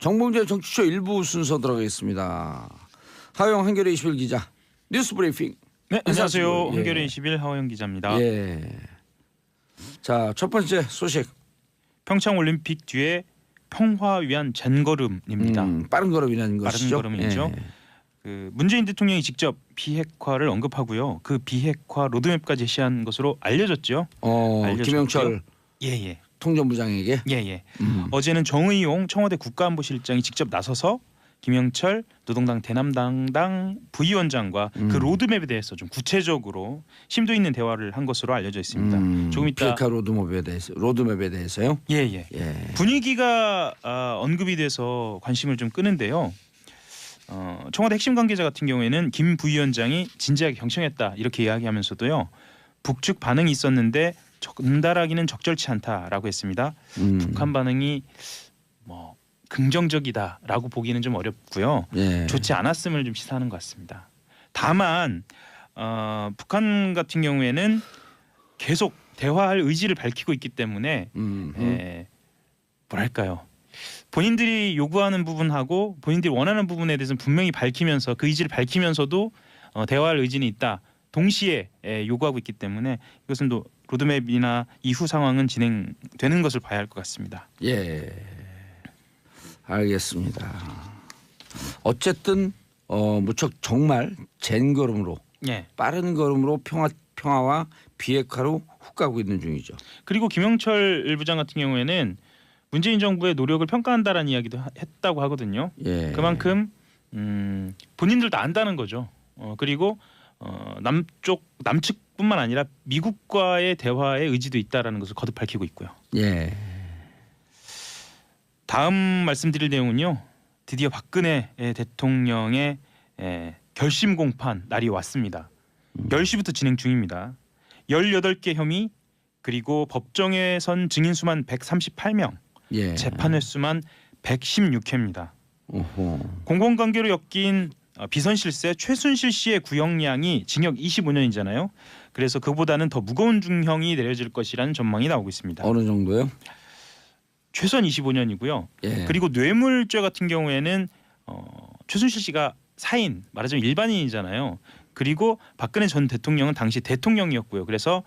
정봉재 정치쇼 일부 순서 들어가겠습니다. 하영 한겨레 21 기자 뉴스 브리핑. 네, 안녕하세요. 예. 한겨레 21 하호영 기자입니다. 예. 자, 첫 번째 소식. 평창 올림픽 뒤에 평화 위한 젠걸음입니다. 음, 빠른 걸음이라는 빠른 것이죠. 걸음이죠. 예. 그 문재인 대통령이 직접 비핵화를 언급하고요. 그 비핵화 로드맵까지 제시한 것으로 알려졌죠. 어, 알려줬고요. 김영철 예예. 통전부장에게 예 예. 음. 어제는 정의용 청와대 국가안보실장이 직접 나서서 김영철 노동당 대남당당 부위원장과 음. 그 로드맵에 대해서 좀 구체적으로 심도 있는 대화를 한 것으로 알려져 있습니다. 음, 조금 이따 비핵화 로드맵에 대해서 로드맵에 대해서요. 예 예. 예. 분위기가 아, 언급이 돼서 관심을 좀 끄는데요. 어, 청와대 핵심 관계자 같은 경우에는 김 부위원장이 진지하게 경청했다 이렇게 이야기하면서도요. 북측 반응이 있었는데 전달하기는 적절치 않다라고 했습니다. 음. 북한 반응이 뭐 긍정적이다라고 보기는 좀 어렵고요. 예. 좋지 않았음을 좀 시사하는 것 같습니다. 다만 어, 북한 같은 경우에는 계속 대화할 의지를 밝히고 있기 때문에 음. 음. 에, 뭐랄까요? 본인들이 요구하는 부분하고 본인들이 원하는 부분에 대해서는 분명히 밝히면서 그 의지를 밝히면서도 어, 대화할 의지는 있다. 동시에 에, 요구하고 있기 때문에 이것은 또 로드맵이나 이후 상황은 진행되는 것을 봐야 할 것 같습니다. 예. 알겠습니다. 어쨌든 어 무척 정말 젠 걸음으로 예. 빠른 걸음으로 평화 평화와 비핵화로 훅 가고 있는 중이죠. 그리고 김영철 부장 같은 경우에는 문재인 정부의 노력을 평가한다라는 이야기도 하- 했다고 하거든요. 예. 그만큼 음, 본인들도 안다는 거죠. 어, 그리고 어, 남쪽 남측 뿐만 아니라 미국과의 대화의 의지도 있다라는 것을 거듭 밝히고 있고요. 예. 다음 말씀드릴 내용은요. 드디어 박근혜 대통령의 에, 결심 공판 날이 왔습니다. 10시부터 진행 중입니다. 18개 혐의 그리고 법정에 선 증인 수만 138명, 예. 재판 횟수만 116회입니다. 오호. 공공관계로 엮인 어, 비선실세 최순실 씨의 구형량이 징역 25년이잖아요. 그래서 그보다는 더 무거운 중형이 내려질 것이라는 전망이 나오고 있습니다. 어느 정도요? 최소한 25년이고요. 예. 그리고 뇌물죄 같은 경우에는 어, 최순실 씨가 사인 말하자면 일반인이잖아요. 그리고 박근혜 전 대통령은 당시 대통령이었고요. 그래서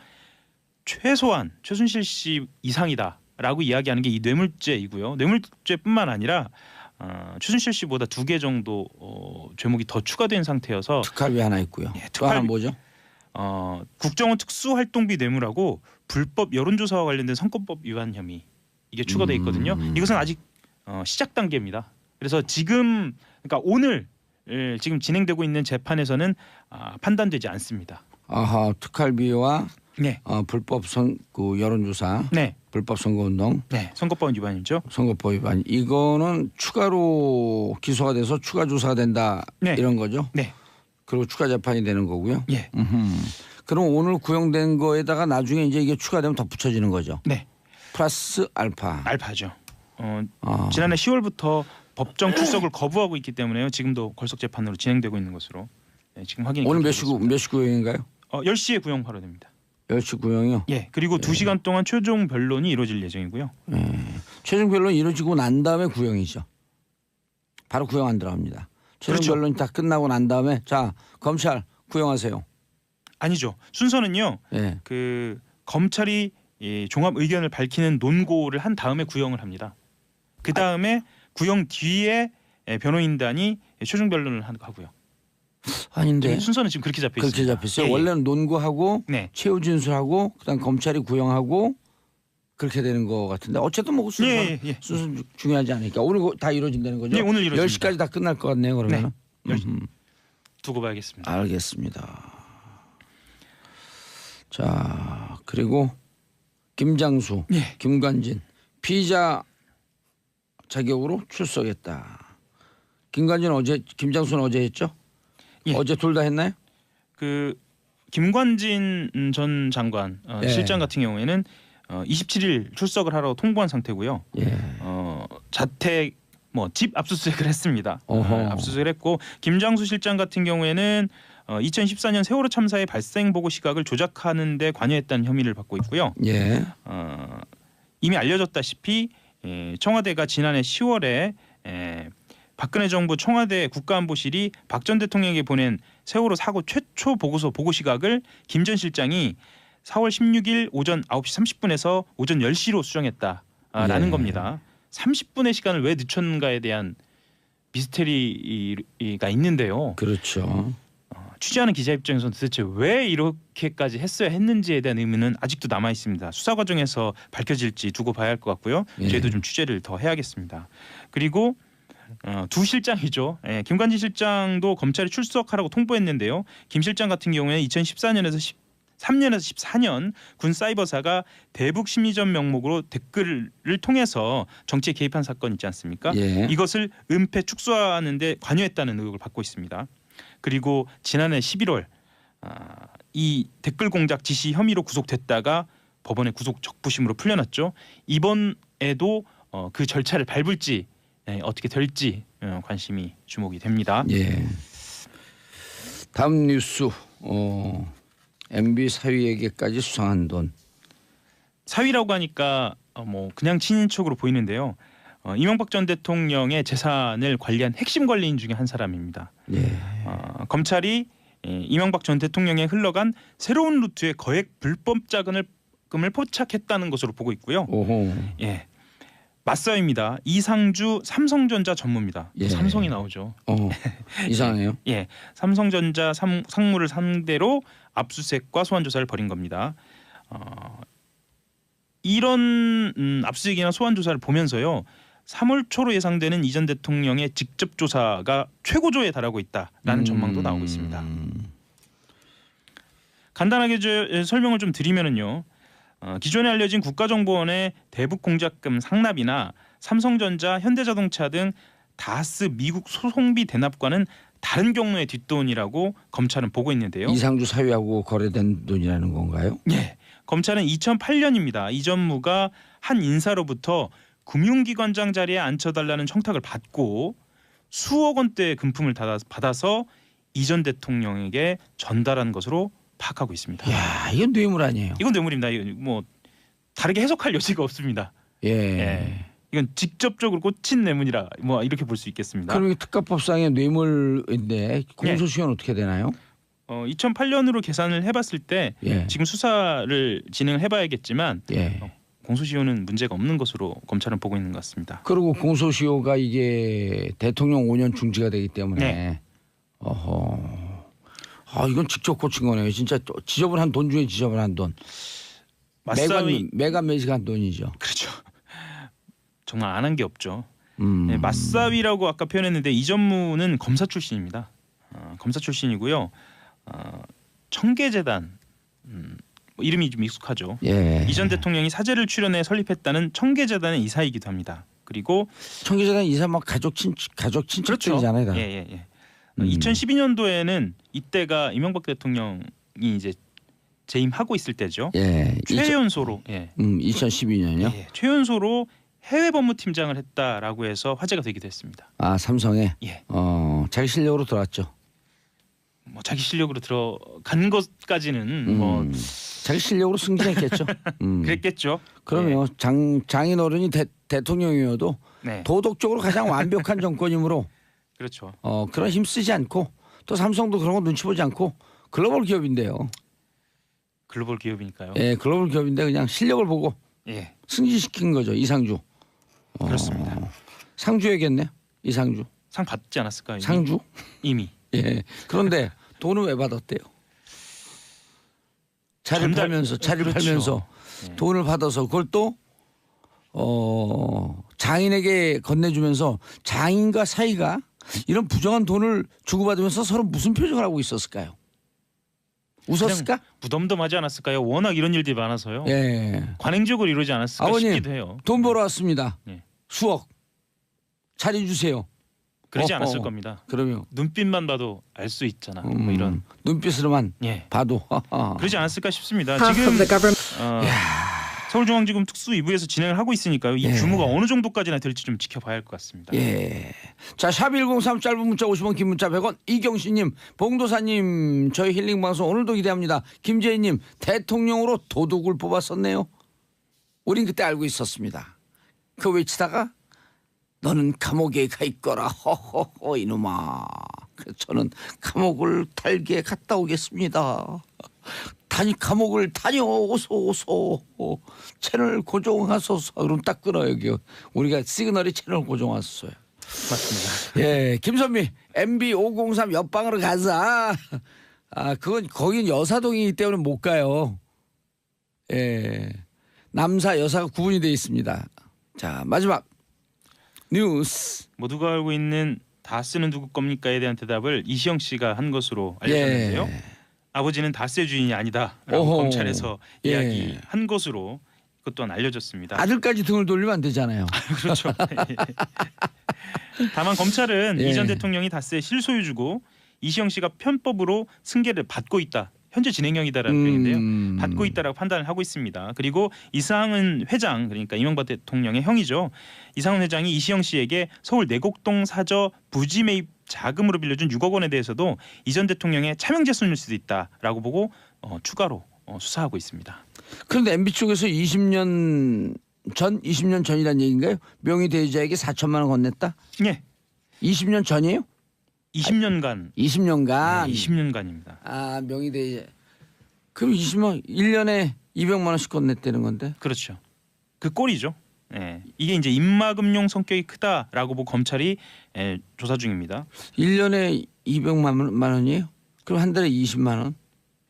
최소한 최순실 씨 이상이다라고 이야기하는 게 이 뇌물죄이고요. 뇌물죄뿐만 아니라 어, 최순실 씨보다 두 개 정도 어, 죄목이 더 추가된 상태여서 특활비 하나 있고요. 예, 또 하나 특활비- 뭐죠? 어, 국정원 특수활동비 뇌물하고 불법 여론조사와 관련된 선거법 위반 혐의 이게 추가돼 있거든요. 음. 이것은 아직 어, 시작 단계입니다. 그래서 지금 그러니까 오늘 예, 지금 진행되고 있는 재판에서는 아, 판단되지 않습니다. 아하 특활비와 네, 어, 불법 선그 여론조사, 네, 불법 선거운동, 네, 선거법 위반이죠. 선거법 위반 이거는 추가로 기소가 돼서 추가 조사가 된다 네. 이런 거죠. 네, 그리고 추가 재판이 되는 거고요. 예, 음흠. 그럼 오늘 구형된 거에다가 나중에 이제 이게 추가되면 더 붙여지는 거죠. 네, 플러스 알파. 알파죠. 어, 아, 지난해 10월부터 법정 출석을 거부하고 있기 때문에요. 지금도 걸석 재판으로 진행되고 있는 것으로 네, 지금 확인이 오늘 몇 되고 시 구, 있습니다. 몇시 구형인가요? 어, 10시에 구형 발효됩니다. 10시 구형이요. 예, 그리고 두 시간 동안 최종 변론이 이루어질 예정이고요. 최종 변론 이루어지고 난 다음에 구형이죠. 바로 구형 안 들어갑니다. 최종 그렇죠. 변론이 다 끝나고 난 다음에 자 검찰 구형하세요. 아니죠. 순서는요. 예. 그 검찰이 이 종합 의견을 밝히는 논고를 한 다음에 구형을 합니다. 그 다음에 구형 뒤에 예, 변호인단이 최종 변론을 하- 하고요. 아닌데 순서는 지금 그렇게 잡혀 네. 그렇게 있습니다. 잡혔어요. 예, 예. 원래는 논구하고 네. 최후 진술하고 그다음 검찰이 구형하고 그렇게 되는 거 같은데 어쨌든 뭐 순서 예, 예, 예. 순서 는 중요하지 않으니까 오늘 그거 다 이루어진다는 거죠. 네, 오늘 이루어집니다. 10시까지 다 끝날 것 같네요. 그러면. 네, 음, 두고 봐야겠습니다. 알겠습니다. 자 그리고 김장수, 예. 김관진 피의자 자격으로 출석했다. 김관진 어제 김장수는 어제 했죠? 예. 어제 둘 다 했나요? 그 김관진 전 장관 어, 예. 실장 같은 경우에는 어, 27일 출석을 하러 통보한 상태고요. 예. 어, 자택 뭐 집 압수수색을 했습니다. 어허. 어, 압수수색을 했고 김장수 실장 같은 경우에는 어, 2014년 세월호 참사의 발생 보고 시각을 조작하는 데 관여했다는 혐의를 받고 있고요. 예. 어, 이미 알려졌다시피 예, 청와대가 지난해 10월에 에, 박근혜 정부 청와대 국가안보실이 박 전 대통령에게 보낸 세월호 사고 최초 보고서 보고 시각을 김 전 실장이 4월 16일 오전 9시 30분에서 오전 10시로 수정했다라는 예. 겁니다. 30분의 시간을 왜 늦췄는가에 대한 미스테리가 있는데요. 그렇죠. 어, 취재하는 기자 입장에서는 도대체 왜 이렇게까지 했어야 했는지에 대한 의문은 아직도 남아 있습니다. 수사 과정에서 밝혀질지 두고 봐야 할 것 같고요. 예. 저희도 좀 취재를 더 해야겠습니다. 그리고 어, 두 실장이죠. 예, 김관진 실장도 검찰에 출석하라고 통보했는데요. 김 실장 같은 경우에는 2014년에서 13년에서 14년 군 사이버사가 대북 심리전 명목으로 댓글을 통해서 정치에 개입한 사건 있지 않습니까? 예. 이것을 은폐 축소하는 데 관여했다는 의혹을 받고 있습니다. 그리고 지난해 11월 아, 이 댓글 공작 지시 혐의로 구속됐다가 법원에 구속 적부심으로 풀려났죠. 이번에도 어, 그 절차를 밟을지 예, 어떻게 될지 어, 관심이 주목이 됩니다. 예. 다음 뉴스. 어, MB 사위에게까지 수상한 돈. 사위라고 하니까 어, 뭐 그냥 친인척으로 보이는데요. 어, 이명박 전 대통령의 재산을 관리한 핵심 관리인 중에 한 사람입니다. 예. 어, 검찰이 예, 이명박 전 대통령에 흘러간 새로운 루트의 거액 불법 자금을 금을 포착했다는 것으로 보고 있고요. 오호. 예. 맞사입니다. 이상주 삼성전자 전무입니다. 또 예. 삼성이 나오죠. 어. 이상해요. 예, 삼성전자 삼, 상무를 상대로 압수수색과 소환 조사를 벌인 겁니다. 어, 이런 음, 압수수색이나 소환 조사를 보면서요. 3월 초로 예상되는 이전 대통령의 직접 조사가 최고조에 달하고 있다라는 전망도 음. 나오고 있습니다. 간단하게 저, 설명을 좀 드리면은요. 어, 기존에 알려진 국가정보원의 대북 공작금 상납이나 삼성전자, 현대자동차 등 다스 미국 소송비 대납과는 다른 경로의 뒷돈이라고 검찰은 보고 있는데요. 이상주 사위하고 거래된 돈이라는 건가요? 예. 검찰은 2008년입니다. 이 전무가 한 인사로부터 금융기관장 자리에 앉혀달라는 청탁을 받고 수억 원대의 금품을 받아- 받아서 이전 대통령에게 전달한 것으로 파악하고 있습니다. 야, 이건 뇌물 아니에요. 이건 뇌물입니다. 이거 뭐 다르게 해석할 여지가 없습니다. 예. 예. 이건 직접적으로 꽂힌 뇌물이라 뭐 이렇게 볼 수 있겠습니다. 그럼 이 특가법상의 뇌물인데 공소시효는 어떻게 되나요? 어, 2008년으로 계산을 해봤을 때 예. 지금 수사를 진행을 해봐야겠지만 예. 공소시효는 문제가 없는 것으로 검찰은 보고 있는 것 같습니다. 그리고 공소시효가 이게 대통령 5년 중지가 되기 때문에 네. 어허. 아 이건 직접 고친 거네요. 진짜 또 지저분한 돈 중에 지저분한 돈. 맞싸위 매간 매간 매직한 돈이죠. 그렇죠. 정말 안 한 게 없죠. 음. 네, 맞싸위라고 아까 표현했는데 이 전무는 검사 출신입니다. 어, 검사 출신이고요. 어, 청계재단 음, 뭐 이름이 좀 익숙하죠. 예. 이전 대통령이 사제를 출연해 설립했다는 청계재단의 이사이기도 합니다. 그리고 청계재단 이사 막 가족 친 가족 친척들이잖아요. 다. 예, 예, 예. 음. 2012년도에는 이때가 이명박 대통령이 이제 재임하고 있을 때죠. 예. 최연소로 예. 음 2012년요. 예, 최연소로 해외 법무팀장을 했다라고 해서 화제가 되기도 했습니다. 아 삼성에 예. 어 자기 실력으로 들어왔죠. 뭐 자기 실력으로 들어간 것까지는 뭐 음. 자기 실력으로 승진했겠죠. 음. 그랬겠죠. 그러면 장 장인 어른이 대, 대통령이어도 네. 도덕적으로 가장 완벽한 정권이므로 그렇죠. 어, 그런 힘 쓰지 않고 또 삼성도 그런 거 눈치 보지 않고 글로벌 기업인데요. 글로벌 기업이니까요. 예, 글로벌 기업인데 그냥 실력을 보고 예. 승진시킨 거죠. 이상주. 어, 그렇습니다. 상주에겠네. 이상주. 상 받지 않았을까요? 이미? 상주. 이미. 예. 그런데 돈을 왜 받았대요? 차를 전달- 팔면서 차를 그렇죠. 팔면서 예. 돈을 받아서 그걸 또 어, 장인에게 건네주면서 장인과 사이가 이런 부정한 돈을 주고받으면서 서로 무슨 표정을 하고 있었을까요? 웃었을까? 무덤덤하지 않았을까요? 워낙 이런 일들이 많아서요. 예. 관행적으로 이루지 않았을까 아버님, 싶기도 해요. 돈 벌어 왔습니다. 예. 수억. 차려 주세요. 그러지 어, 않았을 어. 겁니다. 그러면 눈빛만 봐도 알 수 있잖아. 음, 뭐 이런. 눈빛으로만 예. 봐도 그러지 않았을까 싶습니다. 지금 of the government. 어, 서울중앙지검 특수 2부에서 진행을 하고 있으니까요. 이 예. 규모가 어느 정도까지나 될지 좀 지켜봐야 할 것 같습니다. 예. 자, 샵1035 짧은 문자 50원 긴 문자 100원 이경신 님, 봉도사님 저희 힐링 방송 오늘도 기대합니다. 김재희 님 대통령으로 도둑을 뽑았었네요. 우린 그때 알고 있었습니다. 그 외치다가 너는 감옥에 가 있거라 허허허 이놈아 그래서 저는 감옥을 달게 갔다 오겠습니다 다니 감옥을 다녀오소 오소 채널 고정하소서. 그럼 딱 끊어 여기 우리가 시그널이 채널 고정하소서요. 맞습니다. 예 김선미 MB 503 옆방으로 가자. 아 그건 거긴 여사동이기 때문에 못 가요. 예. 남사 여사가 구분이 돼 있습니다. 자 마지막 뉴스. 모두가 알고 있는 다스는 누구 겁니까에 대한 대답을 이시영 씨가 한 것으로 알려졌는데요. 예. 아버지는 다스의 주인이 아니다라고 오호. 검찰에서 예. 이야기한 것으로 그것 또한 알려졌습니다. 아들까지 등을 돌리면 안 되잖아요. 그렇죠. 다만 검찰은 예. 이전 대통령이 다스의 실소유주고 이시영 씨가 편법으로 승계를 받고 있다. 현재 진행형이다라는 표현인데요. 음. 받고 있다라고 판단을 하고 있습니다. 그리고 이상은 회장 그러니까 이명박 대통령의 형이죠. 이상은 회장이 이시영 씨에게 서울 내곡동 사저 부지 매입 자금으로 빌려준 6억 원에 대해서도 이전 대통령의 차명재산일 수도 있다라고 보고 어, 추가로 어, 수사하고 있습니다. 그런데 MB 쪽에서 20년 전, 20년 전이란 얘기인가요? 명의 대유자에게 4천만 원 건넸다? 예, 20년 전이에요? 20년간 20년간. 20년간입니다. 아 명의 대유자. 그럼 20만 1년에 200만 원씩 건넸다는 건데. 그렇죠. 그 꼴이죠. 예. 이게 이제 입마금용 성격이 크다라고 보고 검찰이 예, 조사 중입니다. 1년에 200만 원이에요? 그럼 한 달에 20만 원?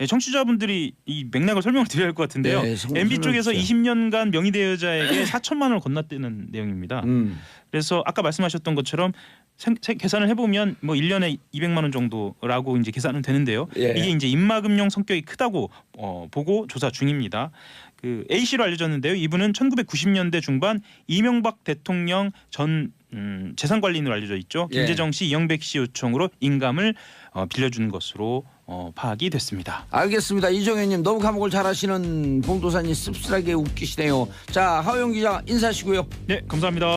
예, 청취자분들이 이 맥락을 설명을 드려야 할 것 같은데요. 네, 성- MB 쪽에서 설명해 20년간 명의대여자에게 4천만 원을 건넸다는 내용입니다. 음. 그래서 아까 말씀하셨던 것처럼 생- 세- 계산을 해보면 뭐 1년에 200만 원 정도라고 이제 계산은 되는데요. 예. 이게 이제 입마금용 성격이 크다고 어, 보고 조사 중입니다. 그 A 씨로 알려졌는데요. 이분은 1990년대 중반 이명박 대통령 전 음, 재산관리인으로 알려져 있죠. 예. 김재정 씨, 이영백 씨 요청으로 인감을 어, 빌려준 것으로 어, 파악이 됐습니다. 알겠습니다. 이정현님 너무 감옥을 잘하시는 봉도사님 씁쓸하게 웃기시네요. 자 하영 기자 인사하시고요. 네, 감사합니다.